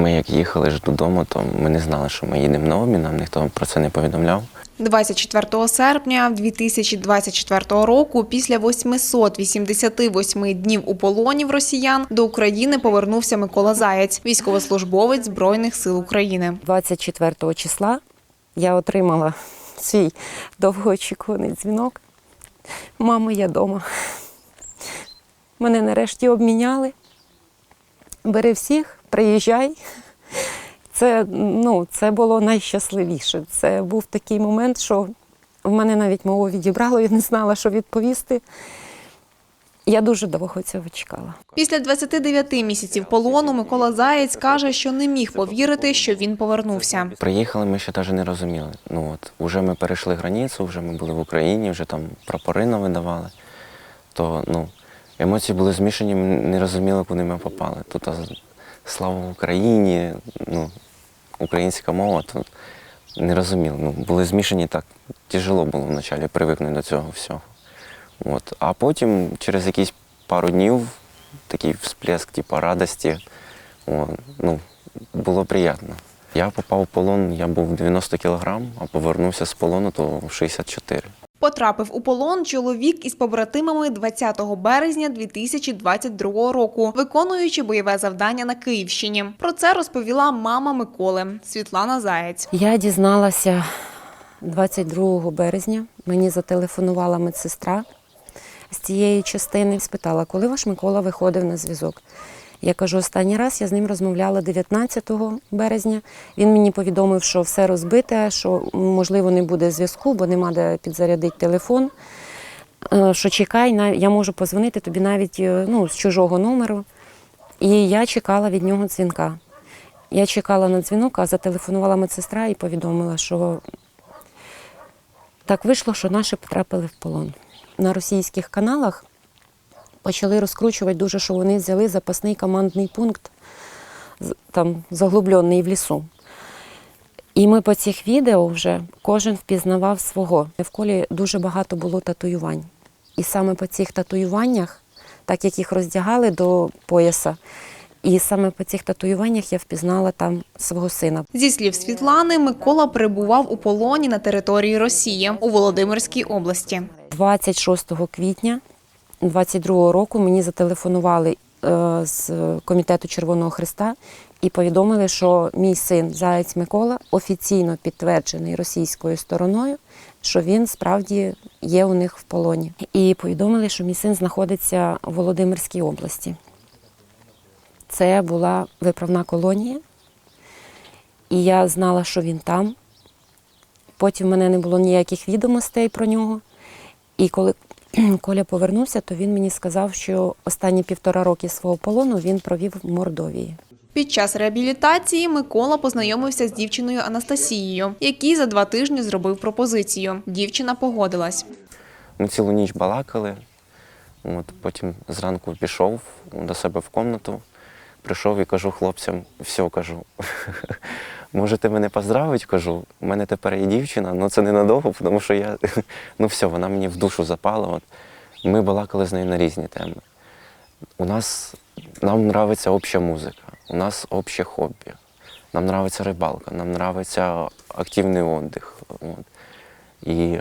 Ми як їхали ж додому, то ми не знали, що ми їдемо на обмін, нам ніхто про це не повідомляв. 24 серпня 2024 року, після 888 днів у полоні в росіян, до України повернувся Микола Заєць, військовослужбовець Збройних сил України. 24 числа я отримала свій довгоочікуваний дзвінок. Мамо, я вдома. Мене нарешті обміняли. Бери всіх, приїжджай. Це, ну, це було найщасливіше. Це був такий момент, що в мене навіть мову відібрало, я не знала, що відповісти. Я дуже довго цього чекала. Після 29 місяців полону Микола Заєць каже, що не міг повірити, що він повернувся. Приїхали, ми ще навіть не розуміли. Ну от, вже ми перейшли границю, вже ми були в Україні, вже там прапори нам видавали. То ну, емоції були змішані, не розуміли, куди ми попали. Тут слава Україні, ну, українська мова, то не розуміли. Ну, були змішані так. Тяжело було вначалі привикнути до цього всього. От. А потім, через якісь пару днів, такий всплеск, типу, радості, о, ну, було приємно. Я попав в полон, я був 90 кілограм, а повернувся з полону, то 64. Потрапив у полон чоловік із побратимами 20 березня 2022 року, виконуючи бойове завдання на Київщині. Про це розповіла мама Миколи Світлана Заєць. Я дізналася 22 березня. Мені зателефонувала медсестра з цієї частини. Спитала, коли ваш Микола виходив на зв'язок. Я кажу, останній раз я з ним розмовляла 19 березня. Він мені повідомив, що все розбите, що можливо не буде зв'язку, бо нема де підзарядити телефон. Е, Що чекай, я можу позвонити тобі навіть е, ну, з чужого номеру. І я чекала від нього дзвінка. Я чекала на дзвінок, а зателефонувала медсестра і повідомила, що так вийшло, що наші потрапили в полон. На російських каналах почали розкручувати дуже, що вони взяли запасний командний пункт, там заглублений в лісу. І ми по цих відео вже кожен впізнавав свого. В колі дуже багато було татуювань. І саме по цих татуюваннях, так як їх роздягали до пояса, і саме по цих татуюваннях я впізнала там свого сина. Зі слів Світлани, Микола перебував у полоні на території Росії у Володимирській області. 26 квітня 22 року мені зателефонували е, з комітету Червоного Христа і повідомили, що мій син Заєць Микола офіційно підтверджений російською стороною, що він справді є у них в полоні. І повідомили, що мій син знаходиться у Володимирській області. Це була виправна колонія, і я знала, що він там. Потім в мене не було ніяких відомостей про нього. І коли Коля повернувся, то він мені сказав, що останні півтора роки свого полону він провів в Мордовії. Під час реабілітації Микола познайомився з дівчиною Анастасією, якій за два тижні зробив пропозицію. Дівчина погодилась. Ми цілу ніч балакали. От, потім зранку пішов до себе в кімнату, прийшов і кажу хлопцям, все кажу. Можете мене поздравити, кажу. У мене тепер є дівчина, але це ненадовго, тому що я ну все, вона мені в душу запала. От. Ми балакали з нею на різні теми. У нас нам подобається обща музика, у нас обще хобі. Нам подобається рибалка, нам подобається активний віддих. От. І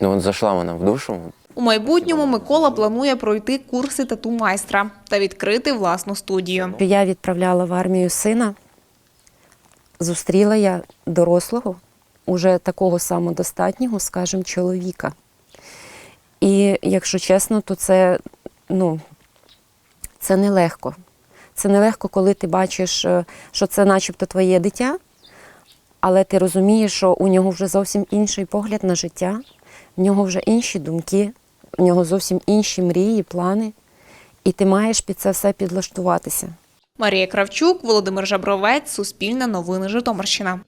ну, от зайшла вона в душу, У майбутньому Микола планує пройти курси тату майстра та відкрити власну студію. Я відправляла в армію сина, зустріла я дорослого, уже такого самодостатнього, скажімо, чоловіка. І якщо чесно, то це, ну, це нелегко. Це нелегко, коли ти бачиш, е, що це начебто твоє дитя, але ти розумієш, що у нього вже зовсім інший погляд на життя, в нього вже інші думки, в нього зовсім інші мрії, плани, і ти маєш під це все підлаштуватися. Марія Кравчук, Володимир Жабровець, Суспільне новини Житомирщина.